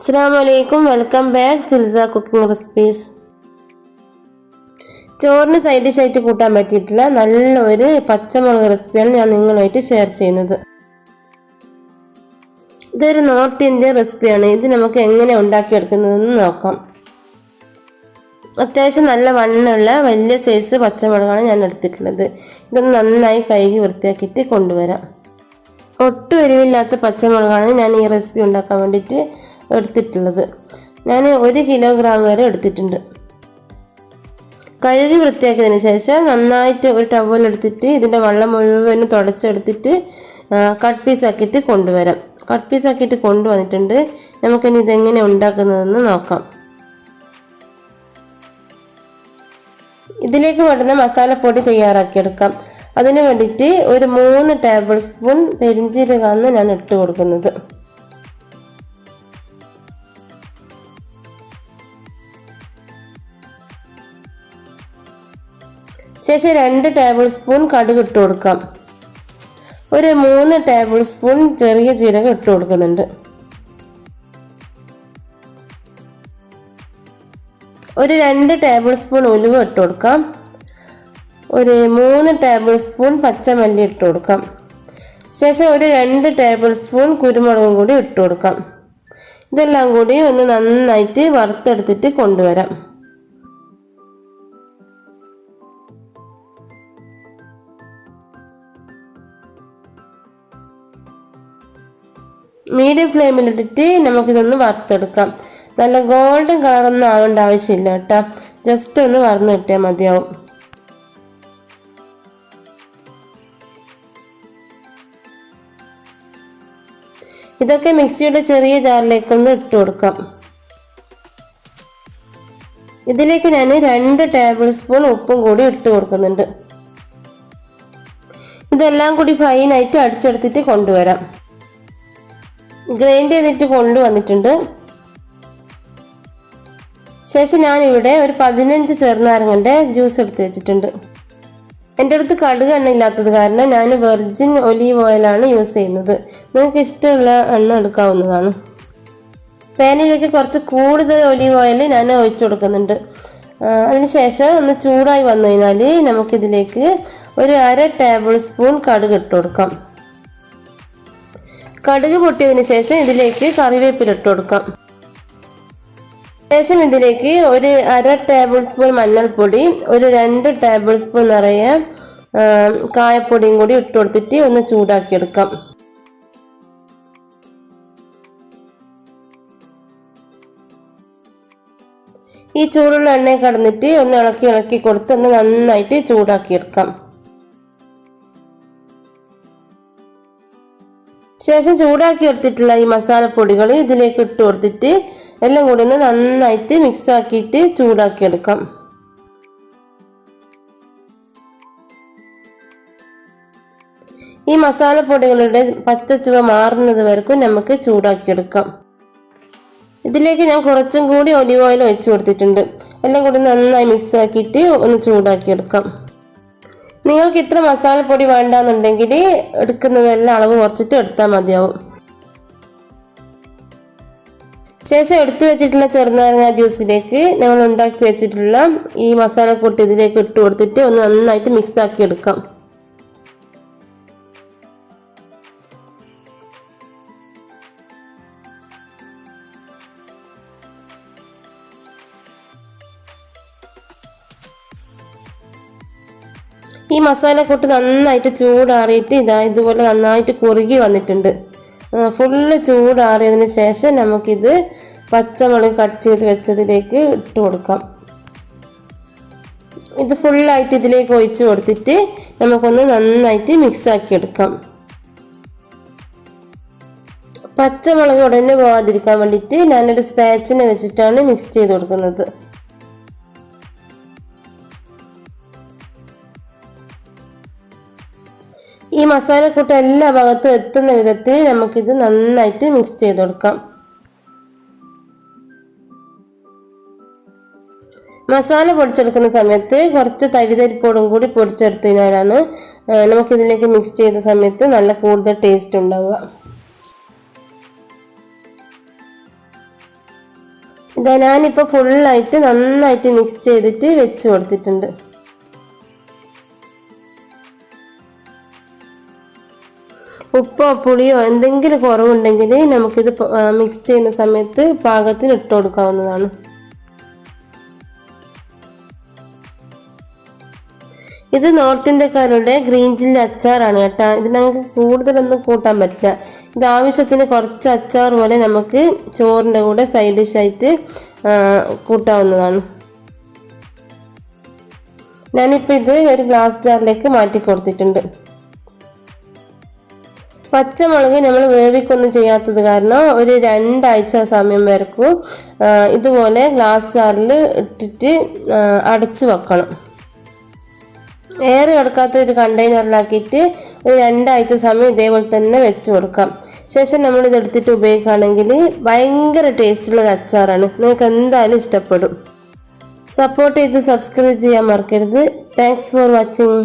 അസ്സാം വലൈക്കും welcome back. ഫിൽസ കുക്കിംഗ് റെസിപ്പീസ്. ചോറിന് സൈഡ് ഡിഷായിട്ട് കൂട്ടാൻ പറ്റിയിട്ടുള്ള നല്ലൊരു പച്ചമുളക് റെസിപ്പിയാണ് ഞാൻ നിങ്ങളുമായിട്ട് ഷെയർ ചെയ്യുന്നത്. ഇതൊരു നോർത്ത് ഇന്ത്യൻ റെസിപ്പിയാണ് ഇത് നമുക്ക് എങ്ങനെ ഉണ്ടാക്കിയെടുക്കുന്നതെന്ന് നോക്കാം. അത്യാവശ്യം നല്ല വണ്ണുള്ള വലിയ സൈസ് പച്ചമുളകാണ് ഞാൻ എടുത്തിട്ടുള്ളത്. ഇതൊന്ന് നന്നായി കഴുകി വൃത്തിയാക്കിയിട്ട് കൊണ്ടുവരാം. ഒട്ടും എരിവില്ലാത്ത പച്ചമുളകാണ് ഞാൻ ഈ റെസിപ്പി ഉണ്ടാക്കാൻ വേണ്ടിയിട്ട് എടുത്തിട്ടുള്ളത്. ഞാൻ ഒരു കിലോഗ്രാം വരെ എടുത്തിട്ടുണ്ട്. കഴുകി വൃത്തിയാക്കിയതിന് ശേഷം നന്നായിട്ട് ഒരു ടവൽ എടുത്തിട്ട് ഇതിന്റെ വെള്ളം മുഴുവനും തുടച്ചെടുത്തിട്ട് കട്ട് പീസ് ആക്കിയിട്ട് കൊണ്ടുവരാം. കട്ട് പീസ് ആക്കിയിട്ട് കൊണ്ടുവന്നിട്ടുണ്ട്. നമുക്കിനി ഇതെങ്ങനെ ഉണ്ടാക്കുന്നതെന്ന് നോക്കാം. ഇതിലേക്ക് വേണ്ടുന്ന മസാലപ്പൊടി തയ്യാറാക്കിയെടുക്കാം. അതിന് വേണ്ടിയിട്ട് ഒരു മൂന്ന് ടേബിൾ സ്പൂൺ പെരിഞ്ചീരകമാണ് ഞാൻ ഇട്ട് കൊടുക്കുന്നത്. ശേഷം രണ്ട് ടേബിൾ സ്പൂൺ കടുക് ഇട്ട് കൊടുക്കാം. ഒരു മൂന്ന് ടേബിൾ സ്പൂൺ ചെറിയ ജീരകം ഇട്ട് കൊടുക്കുന്നുണ്ട്. ഒരു രണ്ട് ടേബിൾ സ്പൂൺ ഉലുവ ഇട്ട് കൊടുക്കാം. ഒരു മൂന്ന് ടേബിൾ സ്പൂൺ പച്ചമല്ലി ഇട്ട് കൊടുക്കാം. ശേഷം ഒരു രണ്ട് ടേബിൾ സ്പൂൺ കുരുമുളകും കൂടി ഇട്ട് കൊടുക്കാം. ഇതെല്ലാം കൂടി ഒന്ന് നന്നായിട്ട് വറുത്തെടുത്തിട്ട് കൊണ്ടുവരാം. മീഡിയം ഫ്ലെയിമിലിട്ടിട്ട് നമുക്കിതൊന്ന് വറുത്തെടുക്കാം. നല്ല ഗോൾഡൻ കളറൊന്നും ആവേണ്ട ആവശ്യമില്ല കേട്ടോ. ജസ്റ്റ് ഒന്ന് വറന്ന് കിട്ടിയാൽ മതിയാവും. ഇതൊക്കെ മിക്സിയുടെ ചെറിയ ജാറിലേക്കൊന്ന് ഇട്ട് കൊടുക്കാം. ഇതിലേക്ക് ഞാൻ രണ്ട് ടേബിൾ സ്പൂൺ ഉപ്പും കൂടി ഇട്ട് കൊടുക്കുന്നുണ്ട്. ഇതെല്ലാം കൂടി ഫൈനായിട്ട് അടിച്ചെടുത്തിട്ട് കൊണ്ടുവരാം. ഗ്രൈൻഡ് ചെയ്തിട്ട് കൊണ്ടുവന്നിട്ടുണ്ട്. ശേഷം ഞാനിവിടെ ഒരു പതിനഞ്ച് ചെറുനാരങ്ങന്റെ ജ്യൂസ് എടുത്ത് വെച്ചിട്ടുണ്ട്. എന്റെ അടുത്ത് കടുക് എണ്ണ ഇല്ലാത്തത് കാരണം ഞാൻ വെർജിൻ ഒലീവ് ഓയിലാണ് യൂസ് ചെയ്യുന്നത്. നിങ്ങൾക്ക് ഇഷ്ടമുള്ള എണ്ണ എടുക്കാവുന്നതാണ്. പാനിലേക്ക് കുറച്ച് കൂടുതൽ ഒലീവ് ഓയിൽ ഞാൻ ഒഴിച്ചു കൊടുക്കുന്നുണ്ട്. അതിനുശേഷം ഒന്ന് ചൂടായി വന്നു കഴിഞ്ഞാൽ നമുക്കിതിലേക്ക് ഒരു അര ടേബിൾ സ്പൂൺ കടുക് ഇട്ട് കൊടുക്കാം. കടുക് പൊട്ടിയതിന് ശേഷം ഇതിലേക്ക് കറിവേപ്പില ഇട്ട് കൊടുക്കാം. ശേഷം ഇതിലേക്ക് ഒരു അര ടേബിൾ സ്പൂൺ മഞ്ഞൾപ്പൊടി ഒരു രണ്ട് ടേബിൾ സ്പൂൺ നിറയെ കായപ്പൊടിയും കൂടി ഇട്ട് കൊടുത്തിട്ട് ഒന്ന് ചൂടാക്കിയെടുക്കാം. ഈ ചൂടുള്ള എണ്ണയെ കടന്നിട്ട് ഒന്ന് ഇളക്കി ഇളക്കി കൊടുത്ത് ഒന്ന് നന്നായിട്ട് ചൂടാക്കിയെടുക്കാം. ശേഷം ചൂടാക്കി എടുത്തിട്ടുള്ള ഈ മസാലപ്പൊടികൾ ഇതിലേക്ക് ഇട്ട് കൊടുത്തിട്ട് എല്ലാം കൂടി ഒന്ന് നന്നായിട്ട് മിക്സ് ആക്കിയിട്ട് ചൂടാക്കി എടുക്കാം. ഈ മസാലപ്പൊടികളുടെ പച്ചച്ചുവ മാറുന്നത് വരെക്കും നമുക്ക് ചൂടാക്കിയെടുക്കാം ഇതിലേക്ക് ഞാൻ കുറച്ചും കൂടി ഒലിവ് ഓയിൽ ഒഴിച്ചു കൊടുത്തിട്ടുണ്ട്. എല്ലാം കൂടി നന്നായി മിക്സ് ആക്കിയിട്ട് ഒന്ന് ചൂടാക്കിയെടുക്കാം നിങ്ങൾക്ക് ഇത്ര മസാലപ്പൊടി വേണ്ടാന്നുണ്ടെങ്കിൽ എടുക്കുന്നതെല്ലാം അളവ് കുറച്ചിട്ട് എടുത്താൽ മതിയാവും. ശേഷം എടുത്തു വെച്ചിട്ടുള്ള ചെറുനാരങ്ങ ജ്യൂസിലേക്ക് നമ്മൾ ഉണ്ടാക്കി വെച്ചിട്ടുള്ള ഈ മസാലക്കൂട്ട് ഇതിലേക്ക് ഇട്ട് കൊടുത്തിട്ട് ഒന്ന് നന്നായിട്ട് മിക്സ് ആക്കി എടുക്കാം. ഈ മസാല മസാലക്കൂട്ട് നന്നായിട്ട് ചൂടാറിയിട്ട് ഇതാ ഇതുപോലെ നന്നായിട്ട് കുറുകി വന്നിട്ടുണ്ട്. ഫുള്ള് ചൂടാറിയതിന് ശേഷം നമുക്കിത് പച്ചമുളക് കട്ട് ചെയ്ത് വെച്ചതിലേക്ക് ഇട്ട് കൊടുക്കാം. ഇത് ഫുള്ളായിട്ട് ഇതിലേക്ക് ഒഴിച്ച് കൊടുത്തിട്ട് നമുക്കൊന്ന് നന്നായിട്ട് മിക്സ് ആക്കി എടുക്കാം. പച്ചമുളക് ഉടനെ പോകാതിരിക്കാൻ വേണ്ടിയിട്ട് ഞാനൊരു സ്പാച്ചിനെ വെച്ചിട്ടാണ് മിക്സ് ചെയ്ത് കൊടുക്കുന്നത്. ഈ മസാലക്കൂട്ട് എല്ലാ ഭാഗത്തും എത്തുന്ന വിധത്തിൽ നമുക്കിത് നന്നായിട്ട് മിക്സ് ചെയ്ത് കൊടുക്കാം. മസാല പൊടിച്ചെടുക്കുന്ന സമയത്ത് കുറച്ച് തരിതരിപ്പോടും കൂടി പൊടിച്ചെടുത്തതിനാലാണ് നമുക്കിതിലേക്ക് മിക്സ് ചെയ്ത സമയത്ത് നല്ല കൂടുതൽ ടേസ്റ്റ് ഉണ്ടാവുക. ഇതാ ഞാനിപ്പോൾ ഫുള്ളായിട്ട് നന്നായിട്ട് മിക്സ് ചെയ്തിട്ട് വെച്ച് കൊടുത്തിട്ടുണ്ട്. ഉപ്പോ പുളിയോ എന്തെങ്കിലും കുറവുണ്ടെങ്കിൽ നമുക്കിത് മിക്സ് ചെയ്യുന്ന സമയത്ത് പാകത്തിന് ഇട്ട് കൊടുക്കാവുന്നതാണ്. ഇത് നോർത്ത് ഇന്ത്യക്കാരുടെ ഗ്രീൻ ചില്ലി അച്ചാറാണ് കേട്ടോ. ഇത് നമുക്ക് കൂടുതലൊന്നും കൂട്ടാൻ പറ്റില്ല. ഇത് ആവശ്യത്തിന് കുറച്ച് അച്ചാർ പോലെ നമുക്ക് ചോറിന്റെ കൂടെ സൈഡ് ഡിഷായിട്ട് കൂട്ടാവുന്നതാണ്. ഞാനിപ്പോൾ ഇത് ഒരു ഗ്ലാസ് ജാറിലേക്ക് മാറ്റി കൊടുത്തിട്ടുണ്ട്. പച്ചമുളക് നമ്മൾ വേവിക്കൊന്നും ചെയ്യാത്തത് കാരണം ഒരു രണ്ടാഴ്ച സമയം വരക്കും. ഇതുപോലെ ഗ്ലാസ് ജാറിൽ ഇട്ടിട്ട് അടച്ചു വെക്കണം. എയർ കിടക്കാത്ത ഒരു കണ്ടെയ്നറിലാക്കിയിട്ട് ഒരു രണ്ടാഴ്ച സമയം ഇതേപോലെ തന്നെ വെച്ച് കൊടുക്കാം. ശേഷം നമ്മൾ ഇത് എടുത്തിട്ട് ഉപയോഗിക്കുകയാണെങ്കിൽ ഭയങ്കര ടേസ്റ്റുള്ള ഒരു അച്ചാറാണ്. നിങ്ങൾക്ക് എന്തായാലും ഇഷ്ടപ്പെടും. സപ്പോർട്ട് ചെയ്ത് സബ്സ്ക്രൈബ് ചെയ്യാൻ മറക്കരുത്. Thanks for watching